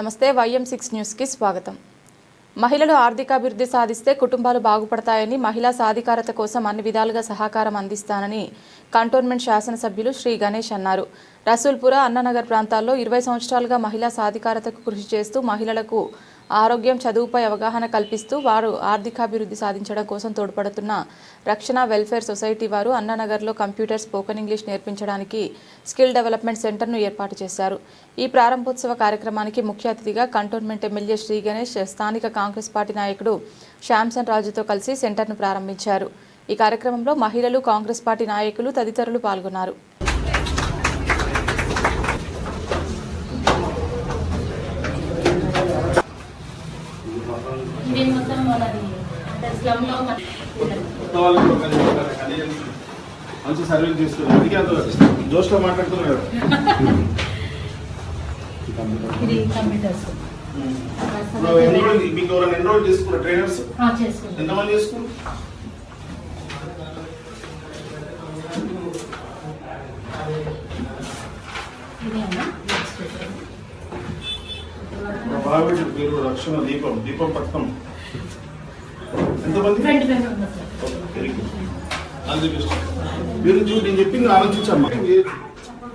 నమస్తే YM six న్యూస్కి స్వాగతం. మహిళలు ఆర్థికాభివృద్ధి సాధిస్తే కుటుంబాలు బాగుపడతాయని మహిళా సాధికారత కోసం అన్ని విధాలుగా సహకారం అందిస్తానని కంటోన్మెంట్ శాసనసభ్యులు శ్రీ గణేష్ అన్నారు. రసూల్పుర అన్ననగర్ ప్రాంతాల్లో ఇరవై సంవత్సరాలుగా మహిళా సాధికారతకు కృషి చేస్తూ మహిళలకు ఆరోగ్యం చదువుపై అవగాహన కల్పిస్తూ వారు ఆర్థికాభివృద్ధి సాధించడం కోసం తోడ్పడుతున్న రక్షణ వెల్ఫేర్ సొసైటీ వారు అన్నానగర్లో కంప్యూటర్ స్పోకెన్ ఇంగ్లీష్ నేర్పించడానికి స్కిల్ డెవలప్మెంట్ సెంటర్ను ఏర్పాటు చేశారు. ఈ ప్రారంభోత్సవ కార్యక్రమానికి ముఖ్య అతిథిగా కంటోన్మెంట్ ఎమ్మెల్యే శ్రీ గణేష్ స్థానిక కాంగ్రెస్ పార్టీ నాయకుడు శ్యామ్సన్ రాజుతో కలిసి సెంటర్ను ప్రారంభించారు. ఈ కార్యక్రమంలో మహిళలు కాంగ్రెస్ పార్టీ నాయకులు తదితరులు పాల్గొన్నారు. మంచి సర్వీస్ చేస్తున్నారు. అందుకే అంత జోష్లో మాట్లాడుతున్నారు మీకు ఎవరైనా ఎన్రోల్ చేసుకున్నారు? ట్రైనర్స్? ఎంతమంది చేసుకున్నారు? ఇది అన్న పేరు రక్షణ దీపం దీపం పథకం ఎంతమంది? మీరు చూ నేను చెప్పింది ఆలోచించమ్మా.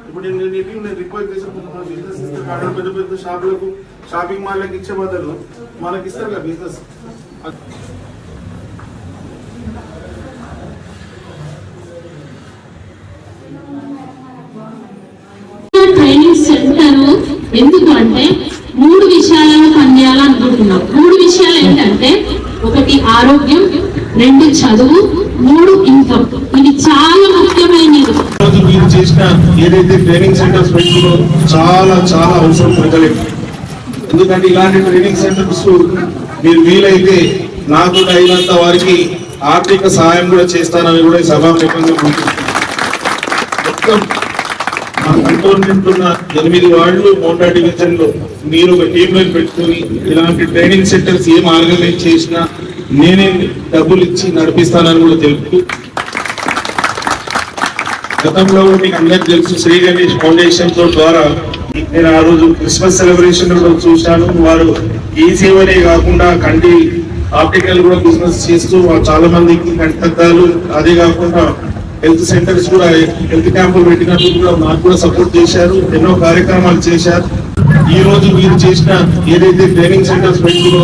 ఇప్పుడు నేను చెప్పింది నేను రిక్వెస్ట్ చేసిన బిజినెస్ ఇస్తారు పెద్ద పెద్ద షాపులకు షాపింగ్ మాల్లకు ఇచ్చే బదులు మనకి ఇస్తారు కదా బిజినెస్ ట్రైనింగ్ సెంటర్ ఎందుకు అంటే మూడు విషయాలను పనిచేయాలనుకుంటున్నాం మూడు విషయాలు ఏంటంటే ఒకటి ఆరోగ్యం రెండు చదువు మూడు ఇన్కమ్ ఇది చాలా ముఖ్యమైనది. రోజు మీరు చేసిన ఏదైతే ట్రైనింగ్ సెంటర్స్ పెట్టిందో చాలా చాలా అవసరం ప్రజలకి. ఎందుకంటే ఇలాంటి ట్రైనింగ్ సెంటర్స్ మీరు వీలైతే నాకు అయినంత వారికి ఆర్థిక సహాయం కూడా చేస్తానని కూడా ఈ సభాముఖంగా ముందుకు మొత్తం కంటోన్మెంట్ ఎనిమిది వార్డులు మోటా డివిజన్లో మీరు ఒక టీంలో పెట్టుకుని ఇలాంటి ట్రైనింగ్ సెంటర్స్ ఏం ఆర్గనైజ్ చేసినా నేనే డబ్బులు ఇచ్చి నడిపిస్తానని కూడా తెలుపుతూ గతంలో మీకు అందరికి తెలుసు శ్రీ గణేష్ ఫౌండేషన్తో ద్వారా నేను ఆ రోజు క్రిస్మస్ సెలబ్రేషన్ కూడా చూశాను. వారు ఈ సేవనే కాకుండా కంటి ఆప్టికల్ కూడా బిజినెస్ చేస్తూ చాలా మందికి కంటి అదే కాకుండా హెల్త్ సెంటర్స్ కూడా హెల్త్ క్యాంపులు పెట్టినట్టు కూడా నాకు కూడా సపోర్ట్ చేశారు ఎన్నో కార్యక్రమాలు చేశారు. ఈ రోజు మీరు చేసిన ఏదైతే ట్రైనింగ్ సెంటర్స్ పెట్టిందో